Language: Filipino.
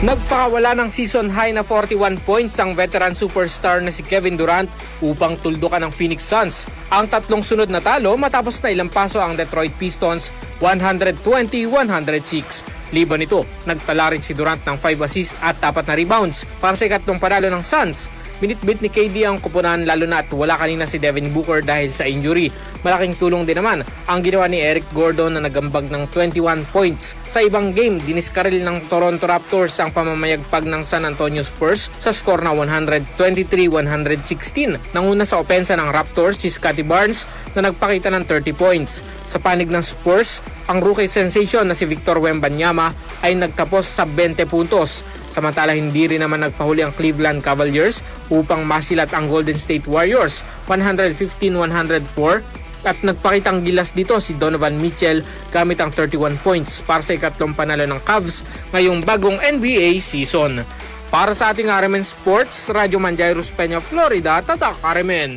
Nagpakawala ng season high na 41 points ang veteran superstar na si Kevin Durant upang tuldukan ng Phoenix Suns. Ang tatlong sunod na talo matapos na ilang paso ang Detroit Pistons 120-106. Liban nito, nagtala rin si Durant ng 5 assists at 4 na rebounds para sa ikatlong panalo ng Suns. Binitbit ni KD ang kupunan lalo na at wala kanina si Devin Booker dahil sa injury. Malaking tulong din naman ang ginawa ni Eric Gordon na nagambag ng 21 points. Sa ibang game, diniskaril ng Toronto Raptors ang pamamayagpag ng San Antonio Spurs sa score na 123-116. Nanguna sa opensa ng Raptors si Scotty Barnes na nagpakita ng 30 points. Sa panig ng Spurs, ang rookie sensation na si Victor Wembanyama ay nagtapos sa 20 puntos. Samantala hindi rin naman nagpahuli ang Cleveland Cavaliers upang masilat ang Golden State Warriors 115-104 at nagpakitang gilas dito si Donovan Mitchell gamit ang 31 points para sa ikatlong panalo ng Cavs ngayong bagong NBA season. Para sa ating Aramen Sports, Radyo Manjairos Peña, Florida, Tatak Aramen.